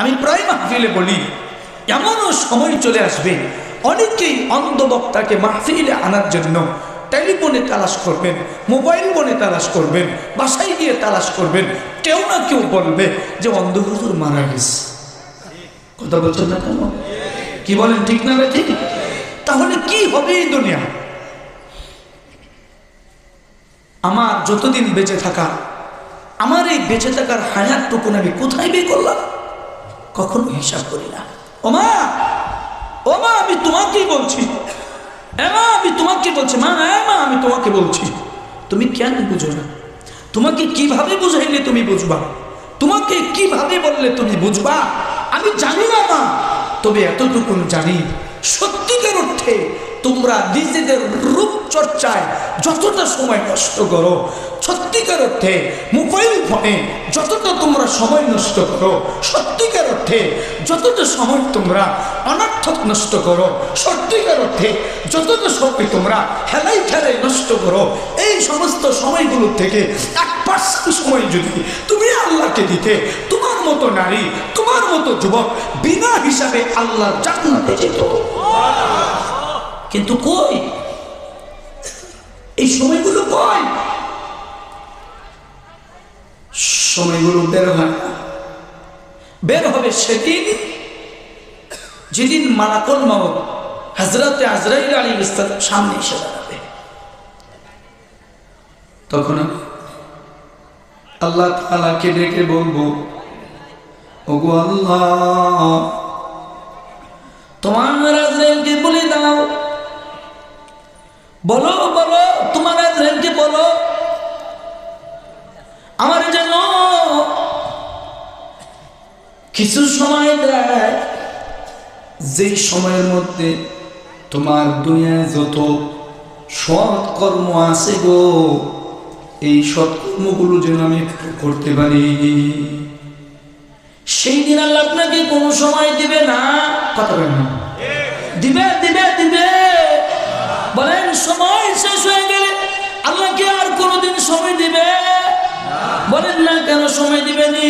আমি প্রায় মাহফিলে বলি, এমনও সময় চলে আসবে, অনেকেই অন্ধবক্তাকে মাহফিলে আনার জন্য টেলিফোনে তালাশ করবেন, মোবাইল ফোনে তালাশ করবেন, বাসায় গিয়ে তালাশ করবেন, কেউ না কেউ বলবে যে অন্ধ হুজুর মারা গেছে। কথা বলছেন না কেন? কি বলেন, ঠিক না ঠিক তাহলে কি হবে এই দুনিয়া? আমার যতদিন বেঁচে থাকা, আমার এই বেঁচে থাকার হায়াতটুকুন আমি কোথায় বের করলাম? কখনো হিসাব করি না। ওমা ওমা, আমি তোমাকেই বলছি। এমা, আমি তোমাকে বলছি। মা, এমা, আমি তোমাকে বলছি। তুমি কেন বুঝো না? তোমাকে কীভাবে বুঝাইলে তুমি বুঝবা? তোমাকে কীভাবে বললে তুমি বুঝবা? আমি জানি না, মা। তবে এতটুকু জানি। সত্যিকার অর্থে তোমরা নিজেদের রূপ চর্চায় যতটা সময় নষ্ট করো, সত্যিকার অর্থে মোবাইল ফোনে যতটা তোমরা সময় নষ্ট করো, সত্যিকার অর্থে যতটা সময় তোমরা অনর্থক নষ্ট করো, সত্যিকার অর্থে যতটা সময় তোমরা হেলাই খেলাই নষ্ট করো, এই সমস্ত সময়গুলোর থেকে এক পার্সেন্ট সময় যদি তুমি আল্লাহকে দিতে, তোমার মতো নারী, তোমার মতো যুবক বিনা হিসাবে আল্লাহ জান্নাতে যেত। কিন্তু কই? এই সময়গুলো কই? সময়গুলো বের হয় না। বের হবে সেদিন, যেদিন মালাকল মাউত হাজরাতে আজরাইল আলী ইসলাম সামনে এসে দাঁড়াবে। তখন আল্লাহ তালাকে ডেকে বলব, ওগো আল্লাহ, তোমার আজরাইলকে বলে দাও বলো বলো, তোমার আজরাইলকে বলো। আমার যেন কিছু সময় দেয় যেই সময়ের মধ্যে তোমার দুনিয়ায় যত সৎ কর্ম আছে গো, এই সৎকর্মগুলো যেন আমি করতে পারি। সেই দিন আল্লাহ আপনাকে কোনো সময় দিবে না। কথা বলেন না। দিবে দিবে দিবে। বলেন, সময় শেষ হয়ে গেলে আল্লাহকে আর কোনোদিন সময় দিবে? বলেন না, কেন সময় দিবে নি?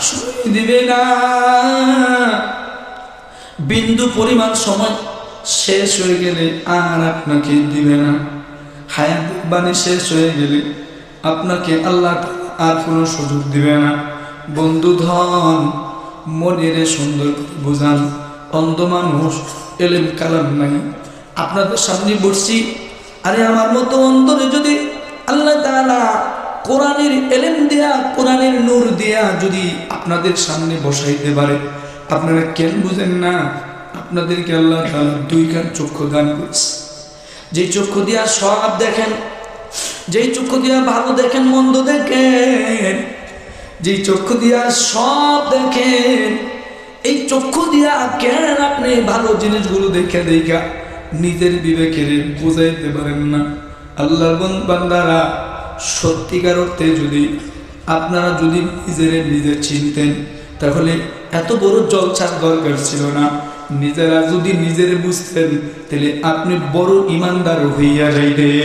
সময় দিবে না। বিন্দু পরিমাণ সময় শেষ হয়ে গেলে আর আপনাকে দিবে না। হায়াত বাণী শেষ হয়ে গেলে আপনাকে আল্লাহ আর কোনো সুযোগ দিবে না। বন্ধু ধন, মনের সুন্দর বোঝান। অন্ধ মানুষ এলেম কালাম নাই। আপনাদের সামনে বসছি। আরে আমার মতো অন্তরে যদি আল্লাহ কোরআনের এলেম দেয়া, কোরআনের নূর দেয়া যদি আপনাদের সামনে বসাইতে পারে, আপনারা কেন বুঝেন না? আপনাদেরকে আল্লাহ দুই কান চক্ষু দান করেছে। যে চক্ষু দিয়া সব দেখেন, যেই চক্ষু দিয়া ভালো দেখেন, মন্দ দেখেন, যেই চক্ষু দিয়া সব দেখেন, এই চক্ষু দিয়া কেন আপনি ভালো জিনিসগুলো দেখে দেখা নিজের বিবেকের বুঝাইতে পারেন না। আল্লাহর বন- বান্দারা সত্যিকার অর্থে যদি আপনারা যদি নিজের নিজে চিনতেন, তাহলে এত বড় জলছার দরকার ছিল না। নিজেরা যদি নিজের বুঝতেন, তাহলে আপনি বড় ইমানদার হইয়া যাইতে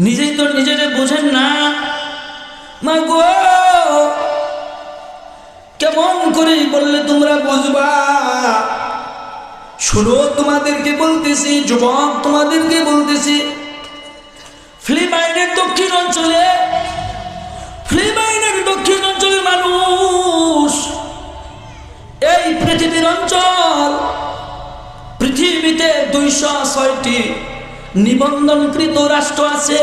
নিজেই তো নিজের বোঝেন না। মা গো, কেমন করে বললে তোমরা বুঝবা? শুনো, তোমাদেরকে বলতেছি, যুবক, তোমাদেরকে বলতেছি। ফিলিপাইনের দক্ষিণ অঞ্চলে, ফিলিপাইনের দক্ষিণ অঞ্চলের মানুষ, এই পৃথিবীর অঞ্চল, পৃথিবীতে দুইশো ছয়টি নিবন্ধনকৃত রাষ্ট্র আছে।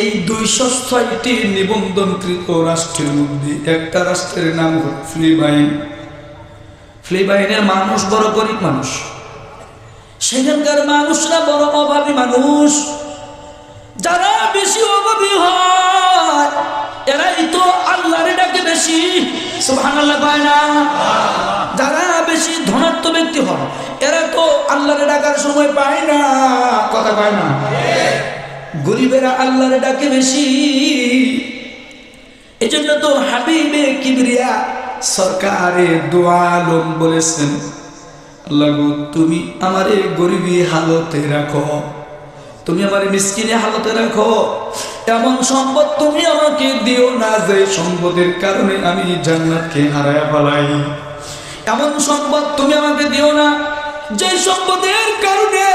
এই দুইশো ছয়টি নিবন্ধনকৃত রাষ্ট্রের মধ্যে একটা রাষ্ট্রের নাম হল ফিলিপাইন। ফিলিপাইনের মানুষ বড় গরিব মানুষ। সেখানকার মানুষরা বড় অভাবী মানুষ। যারা বেশি অভাবী হয়, এরাই তো আল্লাহরে ডাকে বেশি। সুবহানাল্লাহ পায় না? যারা বেশি ধনাত্ম ব্যক্তি হয়, এরা তো আল্লাহরে ডাকার সময় পায় না। কথা পায় না? গরিবেরা আল্লাহরে ডাকে বেশি। এই জন্য তো হাবিবে কিবরিয়া সরকারে দোয়ালম বলেছেন, আল্লাহ তুমি আমারে গরিবী হালতে রাখো, তুমি আমার মিসকিনে হালতে রাখো, এমন সম্পদ তুমি আমাকে দিও না যে সম্পদের কারণে আমি জান্নাতকে হারায় ফেলাই। এমন সম্পদ তুমি আমাকে দিও না যে সম্পদের কারণে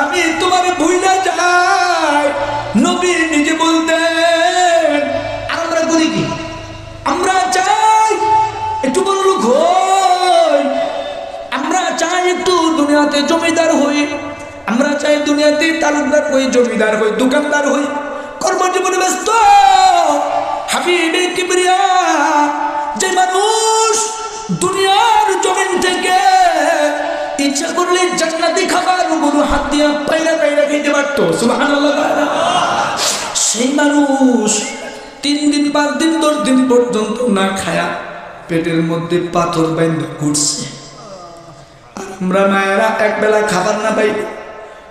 আমি তোমার ভুইলা যাই। নবী নিজে বলতেন দিন পর্যন্ত না খায়া পেটের মধ্যে পাথর বাইন্দা ঘুরছে। আর আমরা মায়েরা এক বেলা খাবার না পাই,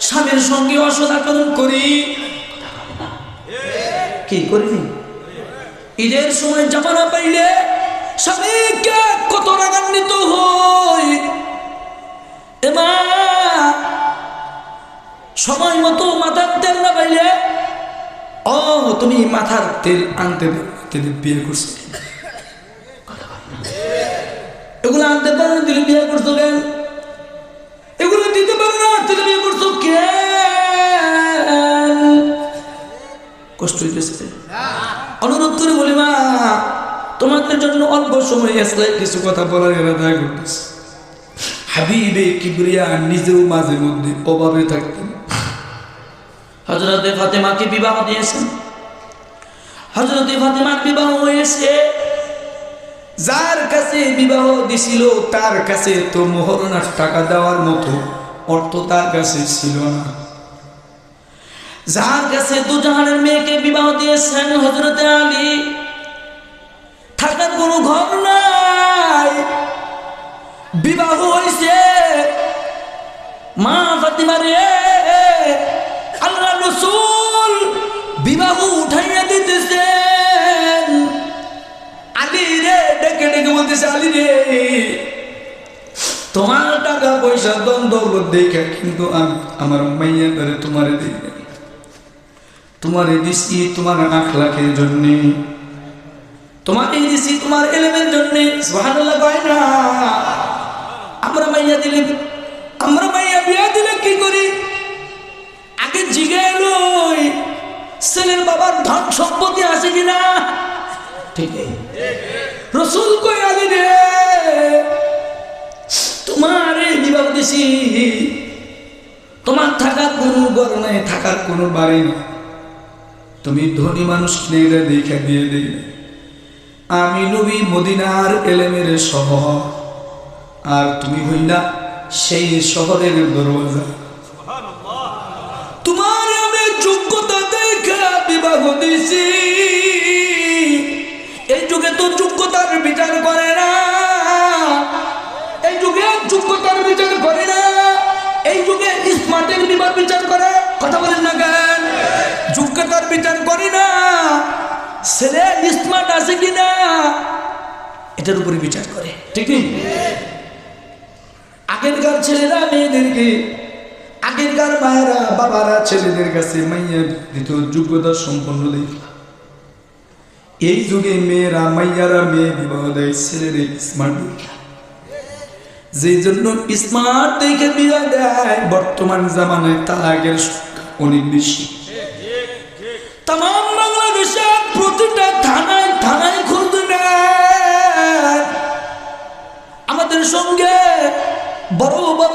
স্বামীর সঙ্গে অসদাচরণ করি। কি করিনি? ঈদের সময় জামা না পাইলে স্বামীকে কত রাগান্বিত হই। সময় মতো মাথার তেল না পাইলে, ও, তুমি মাথার তেল আনতে তেল বিয়ে করছ। এগুলো আনতে পারো না দিলে বিয়ে করছ কেন? এগুলো দিতে পারো না দিলে বিয়ে করছ কেন কষ্ট হইতেছে অনুরোধ করে বলি, মা, তোমাদের জন্য অল্প সময় আসলে কিছু কথা বলার ইরাদা করতেছে। হাবিবে কিবরিয়া নিজেও মাঝে মধ্যে অভাবে থাকতেন। হজরতে ফাতেমাকে বিবাহ দিয়েছেন। হজরতে ফাতেমার বিবাহ হয়েছে। যার কাছে বিবাহ দিছিল, তার কাছে তো মোহরনার টাকা দেওয়ার মতো অর্থ তার কাছে ছিল না। যার কাছে দুজাহানের মেয়েকে বিবাহ দিয়েছেন হজরতে আলী থাকার কোনো ঘর নাই। বিবাহ হয়েছে মা ফাতিমা রে আল্লাহ রসুল বিবাহ উঠাইয়া দিতেছেন। আলী রে, ডেকে ডেকে বলতেছে, আলী রে, তোমার টাকা পয়সা দ্বন্দ্ব দেখে কিন্তু আমি আমার মাইয়া ধরে তোমারে। তোমারে দিছি তোমার আখলাখের জন্যে। তোমাকে দিছি তোমার এলেমের জন্যে। না, আমরা মাইয়া দিলে, আমরা মাইয়া বিয়া দিলে কি করি? আগে জিগে লই ছেলের বাবার ধন সম্পত্তি আছে কিনা? ঠিক রসুল কই আলি রে? তোমার এই বিবাহ দিছি। তোমার থাকার কোনো ঘর নাই থাকার কোনো বাড়ি নেই। তুমি ধনী মানুষ কিনে দেখে দিয়ে দিই আমি নবী মদিনার এলেমের শহর। আর তুমি হইলা সেই শহরের দরওয়াজা। তোমার আমি যোগ্যতা দেখে বিবাহ দিছি এই যুগে তো যোগ্যতার বিচার করে না। এই যুগে যোগ্যতার বিচার করে না। এই যুগে স্মার্টের বিবাহ বিচার করে। কথা বলেন না কেন? যোগ্যতার বিচার করে না। ছেলে স্মার্ট আছে কিনা? এটার উপরে বিচার করে। ঠিক আগেরকার ছেলেরা মেয়েদেরকে আগেরকার মায়েরা, বাবারা, ছেলেদের কাছে মাইয়া দিত যোগ্যতা সম্পন্ন দেখে এই যুগে মেয়েরা, মাইয়ারা মেয়ে বিবাহ দেয় ছেলেদের স্মার্ট যেই জন্য স্মার্ট দেখে বিবাহ দেয়, বর্তমান জামানায় তালাকের সংখ্যা অনেক বেশি। তাম বাংলাদেশে প্রতিটা থানায় থানায় খোঁজ নেয়। আমাদের সঙ্গে বড় বড়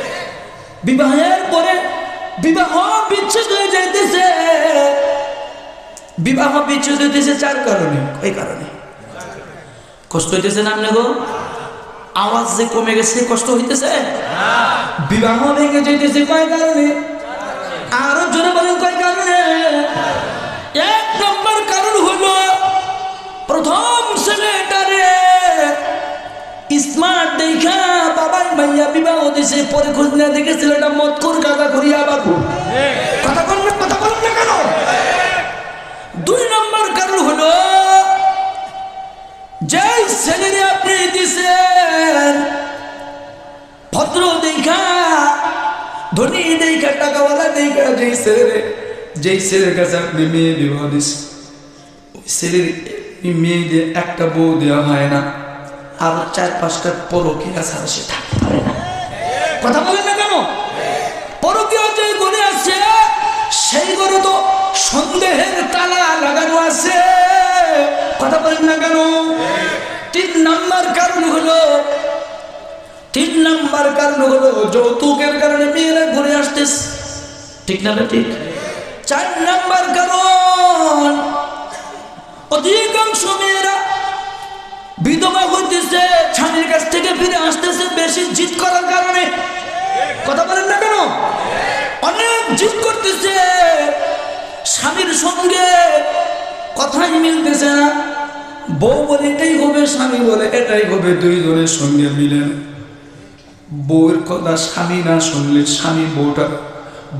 বিবাহের পরে বিবাহ বিচ্ছেদ হয়ে যাইতেছে। বিবাহ বিচ্ছেদ হইতেছে চার কারণে। এই কারণে? কষ্ট হইতেছে না গো আওয়াজ যে কমে গেছে, কষ্ট হইতেছে? বিবাহ ভেঙে যাইতেছে কয় কারণে? আরও জোরে বলেন কয় কারণে? এক নম্বর কারণ হলো প্রথম ছেলেটারে স্মার্ট দেখা মাইয়া বিবাহ দিছে, পরে খোঁজ না দেখে ছেলেটা মত কর কাকা করিয়া বাবু। কথা কথা কেন? দুই নম্বর কারণ হলো যে ছেলেরে আপনি দিছেন, ভদ্র দেখা ধনী দেখা টাকাওয়ালা দেখা যেই ছেলে যেই ছেলের কাছে আপনি মেয়ে বিবাহ ছেলের মেয়েদের একটা বউ দেওয়া হয় না, আর চার পাঁচটা পরকিয়া ছাড়া সে না কথা বলেন না কেন? পরকিয়া যে ঘরে আছে, সেই ঘরে তো সন্দেহের তালা লাগানো আছে। কথা বলেন না কেন? তিন নাম্বার কারণ হলো, তিন নাম্বার কারণ হলো যৌতুকের কারণে মেয়েরা ঘুরে আসতেছে। ঠিক না ঠিক? চার নাম্বার কারণ, অধিকাংশ মেয়েরা বিধবা হইতেছে। স্বামীর কাছ থেকে ফিরে আসতেছে বেশি জিত করার কারণে। কথা বলেন না কেন? অনেক জিত করতেছে। স্বামীর সঙ্গে কথাই মিলতেছে না। বউ বলে, এটাই হবে, স্বামী বলে, এটাই হবে। দুইজনের সঙ্গে মিলে না। বউয়ের কথা স্বামী না শুনলে স্বামী বউটা,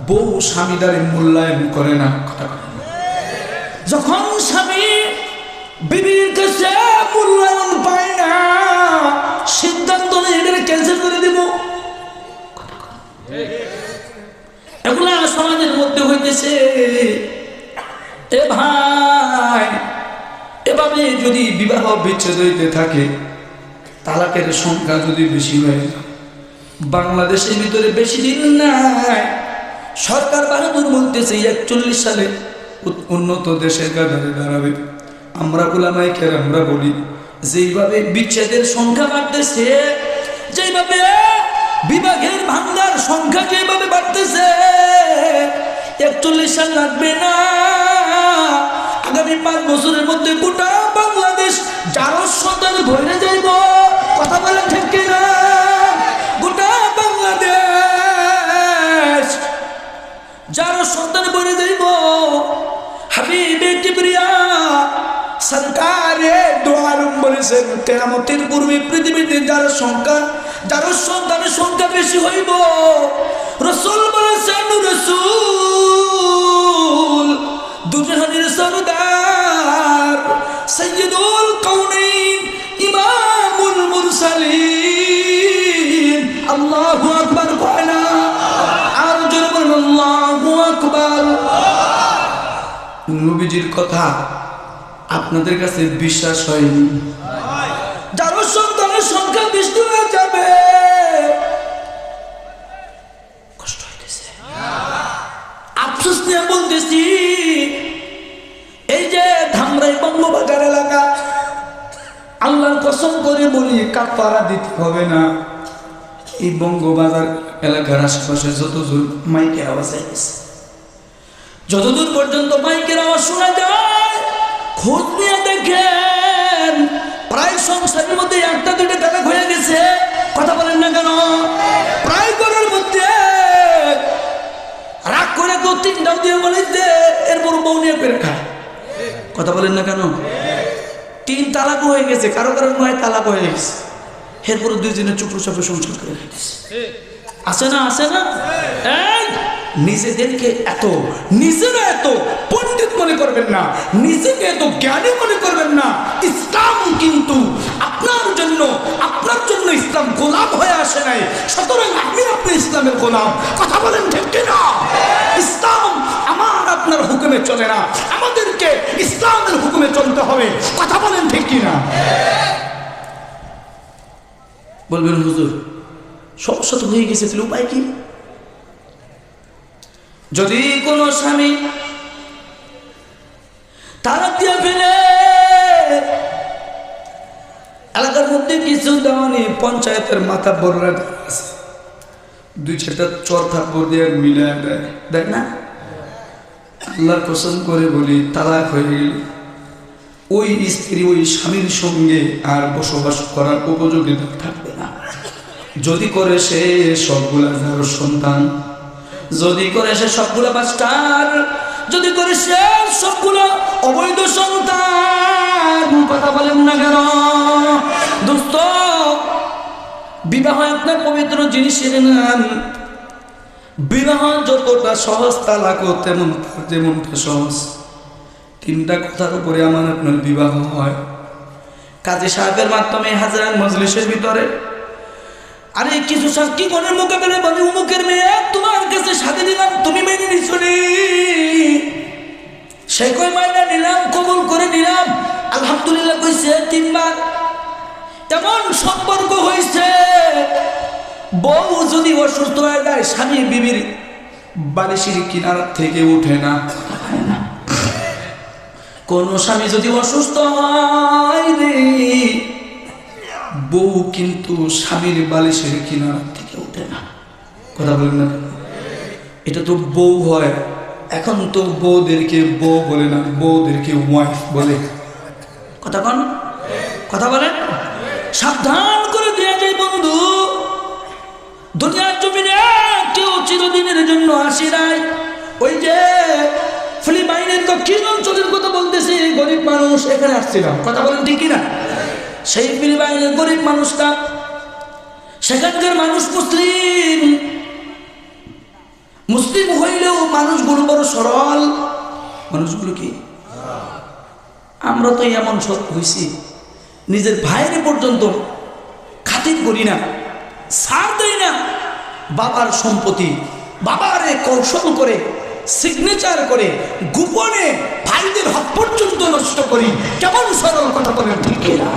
বউ স্বামীটারে মূল্যায়ন করে না, কথা। যখন স্বামী বিবির কাছে মূল্যায়ন পায় না ভাই, এভাবে যদি বিবাহ বিচ্ছেদ হইতে থাকে, তালাকের সংখ্যা যদি বেশি হয়ে বাংলাদেশের ভিতরে বেশি দিন নাই। সরকার বাহাদুর বলতেছে, একচল্লিশ সালে উন্নত দেশের কাতারে দাঁড়াবে। আমরা গোলামাইকের আমরা বলি, যেইভাবে বিচ্ছেদের সংখ্যা বাড়তেছে, যেইভাবে বিভাগের ভাঙ্গার সংখ্যা যেভাবে বাড়তেছে, একচল্লিশ সাল লাগবে না। আগামী পাঁচ বছরের মধ্যে গোটা বাংলাদেশ যারো সন্তান ভরে যাইব। কথা বলে ঠিক গোটা বাংলাদেশ যার সন্তান বনে যাইব পৃথিবীতে যার যার সন্তানের সংখ্যা বেশি হইব। রসুল বলেছেন, রসুল দুজনের সরদার সৈয়দুল কৌনাইন ইমামুল মুরসালিন আল্লাহু আকবার কয়না আর জোরে বলুন, আল্লাহু আকবার। নবীজির কথা আপনাদের কাছে বিশ্বাস হয়নি। যার সন্তানের সংখ্যা বৃষ্টি হয়ে যাবে। কষ্ট হইতেছে। আফসোস নিয়ে বলতেছি। করে বলি কাপড়া দিতে হবে না। এই বঙ্গবাজার এলাকার আশেপাশে যত দূর মাইকের আওয়াজ আইতেছে, যতদূর পর্যন্ত মাইকের আওয়াজ শোনা যায়, খোঁজ নিয়ে দেখেন, প্রায় সংসারের মধ্যে একটা দুটো তালাক হয়ে গেছে। কথা বলেন না কেন? প্রায় ঘরের মধ্যে রাগ করে কেউ তিনটাও দিয়ে এরপর বউ নিয়ে পেরে খায়। কথা বলেন না কেন? তিন তালাকও হয়ে গেছে, কারও কারও নয় তালাক হয়ে গেছে। এরপরে দুইজনে চুপড়ো চাপড়ে সংসার করে আছে না আছে না? নিজেদেরকে এত, নিজেরা এত পণ্ডিত মনে করবেন না, নিজেকে এত জ্ঞানী মনে করবেন না। ইসলাম কিন্তু আপনার জন্য আপনার জন্য ইসলাম গোলাম হয়ে আসে নাই। সুতরাং আমি আপনি ইসলামের গোলাম। কথা বলেন ঠিক কিনা? ইসলাম আমার আপনার হুকুমে চলে না। হবে। কথা বলেন ঠিক কিনা? বলবেন হুজুর, সমস্যা তো হয়ে গেছে, তাহলে উপায় কি? যদি কোনো স্বামী তারা দিয়ে ফেলে, এলাকার মধ্যে কিছু দেওয়ানি পঞ্চায়েতের মাথা বড়রা আছে। দুই চারটা চর থাপ্পড় দিয়ে মিলায় দেয় দেখ না? আল্লাহর কসম করে বলি, তালাক হয়ে গেল ওই স্ত্রী ওই স্বামীর সঙ্গে আর বসবাস করার উপযোগিতা থাকবে না। যদি করে সে সবগুলা যার সন্তান, যদি করে সে সবগুলা মাস্টার যদি করে সে সবগুলো অবৈধ সন্তান, কথা বলেন না কেন? দোস্ত, বিবাহ একটা পবিত্র জিনিস এনে নেন। বিবাহ যতটা সহজ লাগো, তেমন তার যেমনটা সহজ। তিনটা কথার উপরে আমার আপনার বিবাহ হয়। কাজী সাহেবের মাধ্যমে হাজার মজলিসের ভিতরে। আরে কিছু সাক্ষী করার মোকাবেলা বলে, উমুকের মেয়ে, তোমার কাছে সাথে দিলাম তুমি মেনে নিছনি। সে কই মাইনা নিলাম, কবুল করে নিলাম। আলহামদুলিল্লাহ কইছে, তিনবার। তেমন সম্পর্ক হয়েছে বউ যদি অসুস্থ হয়ে যায়, স্বামী, বিবির বালিশির কিনার থেকে উঠে না। কোন স্বামী যদি অসুস্থ হয় রে, বউ কিন্তু স্বামীর বালিশের কিনার থেকে উঠে না। কথা বলেন না এটা তো বউ হয়। এখন তো বউদেরকে বউ বলে না, বউদেরকে ওয়াইফ বলে। কথা কন। কথা বলেন। সাবধান করে দেওয়া যায় বন্ধু। দুনিয়ার জমিনে কেউ চিরদিনের জন্য আসি নাই। ওই যে দক্ষিণ অঞ্চলের কথা বলতেছি? গরিব মানুষ এখানে আসছিলাম কথা বলেন ঠিকই না সেই ফিলিপাইনের গরিব মানুষটা, সেখানকার মানুষ মুসলিম। মুসলিম হইলেও মানুষগুলো বড় সরল। মানুষগুলো কি? আমরা তো এমন সৎ হয়েছি নিজের ভাইয়ের পর্যন্ত খাতির করি না, ছাড় দেই না। বাবার সম্পত্তি, বাবারে কৌশল করে সিগনেচার করে গোপনে ভাইদের হক পর্যন্ত নষ্ট করি। কেমন সরল কথা বলেন ঠিক না